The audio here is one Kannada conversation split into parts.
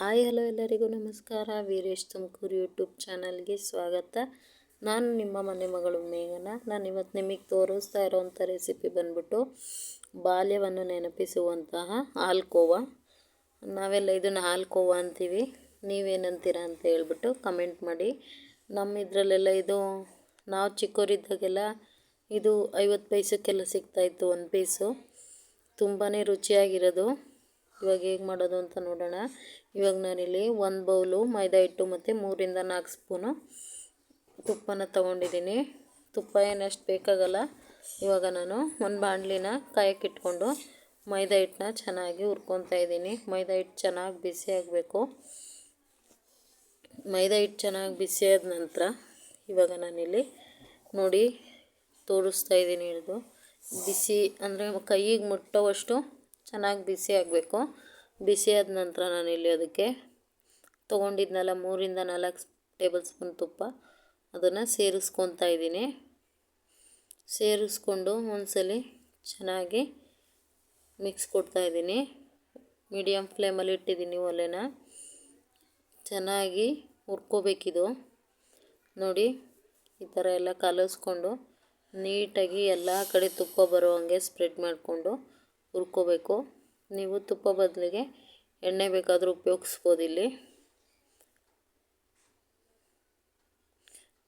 ಹಾಯ್, ಹಲೋ ಎಲ್ಲರಿಗೂ ನಮಸ್ಕಾರ. ವೀರೇಶ್ ತುಮಕೂರು ಯೂಟ್ಯೂಬ್ ಚಾನಲ್ಗೆ ಸ್ವಾಗತ. ನಾನು ನಿಮ್ಮ ಮನೆ ಮಗಳು ಮೇಘನ. ನಾನು ಇವತ್ತು ನಿಮಗೆ ತೋರಿಸ್ತಾ ಇರೋವಂಥ ರೆಸಿಪಿ ಬಂದ್ಬಿಟ್ಟು ಬಾಲ್ಯವನ್ನು ನೆನಪಿಸುವಂತಹ ಹಾಲ್ಕೋವ. ನಾವೆಲ್ಲ ಇದನ್ನು ಹಾಲ್ಕೋವ ಅಂತೀವಿ. ನೀವೇನಂತೀರ ಅಂತ ಹೇಳ್ಬಿಟ್ಟು ಕಮೆಂಟ್ ಮಾಡಿ. ನಮ್ಮ ಇದರಲ್ಲೆಲ್ಲ ಇದು, ನಾವು ಚಿಕ್ಕವರಿದ್ದಾಗೆಲ್ಲ ಇದು ಐವತ್ತು ಪೈಸಕ್ಕೆಲ್ಲ ಸಿಗ್ತಾಯಿತ್ತು ಒಂದು ಪೀಸು. ತುಂಬಾ ರುಚಿಯಾಗಿರೋದು. ಇವಾಗ ಹೇಗೆ ಮಾಡೋದು ಅಂತ ನೋಡೋಣ. ಇವಾಗ ನಾನಿಲ್ಲಿ ಒಂದು ಬೌಲು ಮೈದಾ ಹಿಟ್ಟು ಮತ್ತು ಮೂರಿಂದ ನಾಲ್ಕು ಸ್ಪೂನು ತುಪ್ಪನ ತೊಗೊಂಡಿದ್ದೀನಿ. ತುಪ್ಪ ಏನಷ್ಟು ಬೇಕಾಗಲ್ಲ. ಇವಾಗ ನಾನು ಒಂದು ಬಾಣಲಿನ ಕಾಯಕ್ಕಿಟ್ಕೊಂಡು ಮೈದಾ ಹಿಟ್ಟನ್ನ ಚೆನ್ನಾಗಿ ಹುರ್ಕೊತಾ ಇದ್ದೀನಿ. ಮೈದಾ ಹಿಟ್ಟು ಚೆನ್ನಾಗಿ ಬಿಸಿ ಆಗಬೇಕು. ಮೈದಾ ಹಿಟ್ಟು ಚೆನ್ನಾಗಿ ಬಿಸಿ ಆದ ನಂತರ ಇವಾಗ ನಾನಿಲ್ಲಿ ನೋಡಿ ತೋರಿಸ್ತಾ ಇದ್ದೀನಿ ಹಿಡಿದು ಬಿಸಿ ಅಂದರೆ ಕೈಗೆ ಮುಟ್ಟೋವಷ್ಟು ಚೆನ್ನಾಗಿ ಬಿಸಿ ಆಗಬೇಕು. ಬಿಸಿ ಆದ ನಂತರ ನಾನು ಇಲ್ಲಿ ಅದಕ್ಕೆ ತೊಗೊಂಡಿದ್ನಲ್ಲ ಮೂರಿಂದ ನಾಲ್ಕು ಟೇಬಲ್ ಸ್ಪೂನ್ ತುಪ್ಪ. ಅದನ್ನು ಸೇರಿಸ್ಕೊತಾ ಇದ್ದೀನಿ. ಸೇರಿಸ್ಕೊಂಡು ಒಂದ್ಸಲಿ ಚೆನ್ನಾಗಿ ಮಿಕ್ಸ್ ಕೊಡ್ತಾ ಇದ್ದೀನಿ. ಮೀಡಿಯಮ್ ಫ್ಲೇಮಲ್ಲಿ ಇಟ್ಟಿದ್ದೀನಿ ಒಲೆನ. ಚೆನ್ನಾಗಿ ಹುರ್ಕೋಬೇಕಿದು. ನೋಡಿ, ಈ ಥರ ಎಲ್ಲ ಕಲಿಸ್ಕೊಂಡು ನೀಟಾಗಿ ಎಲ್ಲ ಕಡೆ ತುಪ್ಪ ಬರೋ ಹಂಗೆ ಸ್ಪ್ರೆಡ್ ಮಾಡಿಕೊಂಡು ಹುರ್ಕೋಬೇಕು. ನೀವು ತುಪ್ಪ ಬದಲಿಗೆ ಎಣ್ಣೆ ಬೇಕಾದರೂ ಉಪಯೋಗಿಸ್ಬೋದು ಇಲ್ಲಿ.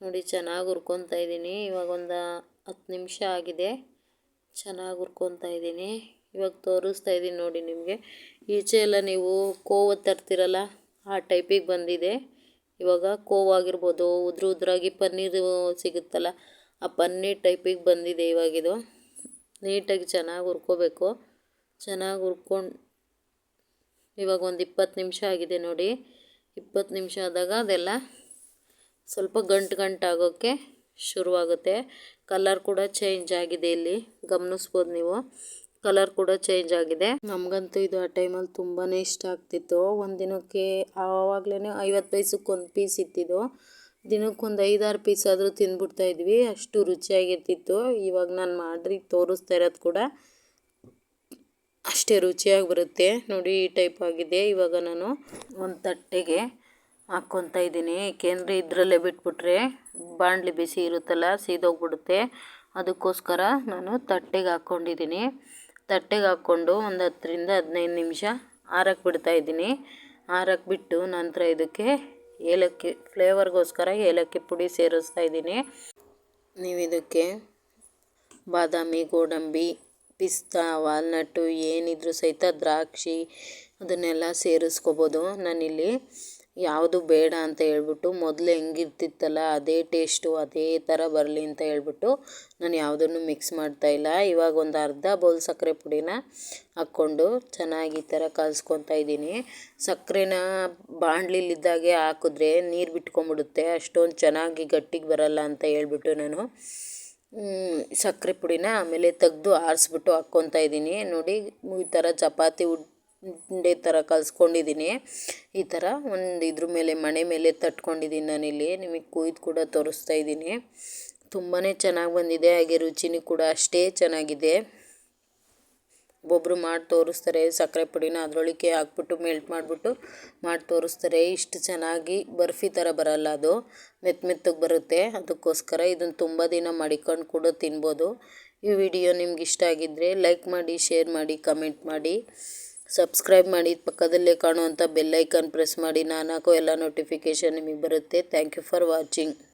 ನೋಡಿ, ಚೆನ್ನಾಗಿ ಹುರ್ಕೊತಾ ಇದ್ದೀನಿ. ಇವಾಗ ಒಂದು ಹತ್ತು ನಿಮಿಷ ಆಗಿದೆ. ಚೆನ್ನಾಗಿ ಹುರ್ಕೊತಾ ಇದ್ದೀನಿ. ಇವಾಗ ತೋರಿಸ್ತಾ ಇದ್ದೀನಿ ನೋಡಿ ನಿಮಗೆ. ಈಚೆ ಎಲ್ಲ ನೀವು ಕೋವ ತರ್ತಿರಲ್ಲ, ಆ ಟೈಪಿಗೆ ಬಂದಿದೆ. ಇವಾಗ ಕೋವಾಗಿರ್ಬೋದು ಉದ್ರ ಉದ್ರಾಗಿ ಪನ್ನೀರು ಸಿಗುತ್ತಲ್ಲ, ಆ ಪನ್ನೀರ್ ಟೈಪಿಗೆ ಬಂದಿದೆ ಇವಾಗಿದು ನೀಟಾಗಿ ಚೆನ್ನಾಗಿ ಹುರ್ಕೋಬೇಕು. ಚೆನ್ನಾಗಿ ಹುರ್ಕೊಂಡು, ಇವಾಗ ಒಂದು ಇಪ್ಪತ್ತು ನಿಮಿಷ ಆಗಿದೆ ನೋಡಿ. ಇಪ್ಪತ್ತು ನಿಮಿಷ ಆದಾಗ ಅದೆಲ್ಲ ಸ್ವಲ್ಪ ಗಂಟು ಗಂಟು ಆಗೋಕ್ಕೆ ಶುರುವಾಗುತ್ತೆ. ಕಲರ್ ಕೂಡ ಚೇಂಜ್ ಆಗಿದೆ ಇಲ್ಲಿ. ಗಮನಿಸ್ಬೋದು ನೀವು. ಕಲರ್ ಕೂಡ ಚೇಂಜ್ ಆಗಿದೆ. ನಮಗಂತೂ ಇದು ಆ ಟೈಮಲ್ಲಿ ತುಂಬಾ ಇಷ್ಟ ಆಗ್ತಿತ್ತು. ಒಂದು ದಿನಕ್ಕೆ ಆವಾಗಲೇ ಐವತ್ತು ಪೈಸಕ್ಕೆ ಒಂದು ಪೀಸ್ ಇತ್ತಿದ್ದು ದಿನಕ್ಕೊಂದು ಐದಾರು ಪೀಸ್ ಆದರೂ ತಿಂದ್ಬಿಡ್ತಾ ಇದ್ವಿ. ಅಷ್ಟು ರುಚಿಯಾಗಿರ್ತಿತ್ತು. ಇವಾಗ ನಾನು ಮಾಡಿ ತೋರಿಸ್ತಾ ಇರೋದು ಕೂಡ. ಅಷ್ಟೇ ರುಚಿಯಾಗಿ ಬರುತ್ತೆ. ನೋಡಿ, ಈ ಟೈಪ್ ಆಗಿದೆ. ಇವಾಗ ನಾನು ಒಂದು ತಟ್ಟೆಗೆ ಹಾಕ್ಕೊತಾ ಇದ್ದೀನಿ. ಏಕೆಂದರೆ ಇದರಲ್ಲೇ ಬಿಟ್ಬಿಟ್ರೆ ಬಾಣಲಿ ಬಿಸಿ ಇರುತ್ತಲ್ಲ, ಸೀದೋಗ್ಬಿಡುತ್ತೆ. ಅದಕ್ಕೋಸ್ಕರ ನಾನು ತಟ್ಟೆಗೆ ಹಾಕ್ಕೊಂಡಿದ್ದೀನಿ ತಟ್ಟೆಗೆ ಹಾಕ್ಕೊಂಡು ಒಂದು ಹತ್ತರಿಂದ ಹದಿನೈದು ನಿಮಿಷ ಆರಕ್ಕೆ ಬಿಡ್ತಾಯಿದ್ದೀನಿ ಆರಕ್ಕೆ ಬಿಟ್ಟು ನಂತರ ಇದಕ್ಕೆ ಏಲಕ್ಕಿ, ಫ್ಲೇವರ್ಗೋಸ್ಕರ ಏಲಕ್ಕಿ ಪುಡಿ ಸೇರಿಸ್ತಾ ಇದ್ದೀನಿ. ನೀವು ಇದಕ್ಕೆ ಬಾದಾಮಿ, ಗೋಡಂಬಿ ಪಿಸ್ತಾ, ವಾಲ್ನಟ್ಟು, ಏನಿದ್ರೂ ಸಹಿತ ದ್ರಾಕ್ಷಿ ಅದನ್ನೆಲ್ಲ ಸೇರಿಸ್ಕೋಬೋದು. ನಾನಿಲ್ಲಿ ಯಾವುದು ಬೇಡ ಅಂತ ಹೇಳ್ಬಿಟ್ಟು ಮೊದಲು ಹೆಂಗಿರ್ತಿತ್ತಲ್ಲ ಅದೇ ಟೇಸ್ಟು, ಅದೇ ಥರ ಬರಲಿ ಅಂತ ಹೇಳ್ಬಿಟ್ಟು ನಾನು ಯಾವುದನ್ನು ಮಿಕ್ಸ್ ಮಾಡ್ತಾಯಿಲ್ಲ ಇವಾಗ ಒಂದು ಅರ್ಧ ಬೌಲ್ ಸಕ್ಕರೆ ಪುಡಿನ ಹಾಕ್ಕೊಂಡು ಚೆನ್ನಾಗಿ ಈ ಥರ ಕಲಿಸ್ಕೊತಾ ಇದ್ದೀನಿ. ಸಕ್ಕರೆನ ಬಾಣಲಿಲಿದ್ದಾಗೆ ಹಾಕಿದ್ರೆ ನೀರು ಬಿಟ್ಕೊಂಬಿಡುತ್ತೆ ಅಷ್ಟೊಂದು ಚೆನ್ನಾಗಿ ಗಟ್ಟಿಗೆ ಬರಲ್ಲ ಅಂತ ಹೇಳ್ಬಿಟ್ಟು ನಾನು ಸಕ್ಕರೆ ಪುಡಿನ ಆಮೇಲೆ ತೆಗ್ದು ಆರಿಸ್ಬಿಟ್ಟು ಹಾಕ್ಕೊತಾ ಇದ್ದೀನಿ. ನೋಡಿ, ಈ ಥರ ಚಪಾತಿ ಉಂಡೆ ಥರ ಕಲಿಸ್ಕೊಂಡಿದ್ದೀನಿ. ಈ ಥರ ಒಂದು ಇದ್ರ ಮೇಲೆ, ಮಣೆ ಮೇಲೆ ತಟ್ಕೊಂಡಿದ್ದೀನಿ ನಾನಿಲ್ಲಿ. ನಿಮಗೆ ಕುಯ್ದು ಕೂಡ ತೋರಿಸ್ತಾ ಇದ್ದೀನಿ. ತುಂಬಾ ಚೆನ್ನಾಗಿ ಬಂದಿದೆ. ಹಾಗೆ ರುಚಿನೂ ಕೂಡ ಅಷ್ಟೇ ಚೆನ್ನಾಗಿದೆ. ಒಬ್ಬೊಬ್ಬರು ಮಾಡಿ ತೋರಿಸ್ತಾರೆ, ಸಕ್ಕರೆ ಪುಡಿನ ಅದರೊಳಗೆ ಹಾಕ್ಬಿಟ್ಟು ಮೆಲ್ಟ್ ಮಾಡಿಬಿಟ್ಟು ಮಾಡಿ ತೋರಿಸ್ತಾರೆ. ಇಷ್ಟು ಚೆನ್ನಾಗಿ ಬರ್ಫಿ ಥರ ಬರಲ್ಲ ಅದು. ಮೆತ್ತ ಮೆತ್ತಗೆ ಬರುತ್ತೆ. ಅದಕ್ಕೋಸ್ಕರ ಇದನ್ನು ತುಂಬ ದಿನ ಮಡಿಕೊಂಡು ಕೂಡ ತಿನ್ಬೋದು. ಈ ವಿಡಿಯೋ ನಿಮ್ಗೆ ಇಷ್ಟ ಆಗಿದ್ದರೆ ಲೈಕ್ ಮಾಡಿ ಶೇರ್ ಮಾಡಿ ಕಮೆಂಟ್ ಮಾಡಿ. ಸಬ್ಸ್ಕ್ರೈಬ್ ಮಾಡಿ. ಪಕ್ಕದಲ್ಲೇ ಕಾಣುವಂಥ ಬೆಲ್ಲೈಕನ್ ಪ್ರೆಸ್ ಮಾಡಿ. ನಾನು ಎಲ್ಲ ನೋಟಿಫಿಕೇಷನ್ ನಿಮಗೆ ಬರುತ್ತೆ. Thank you for watching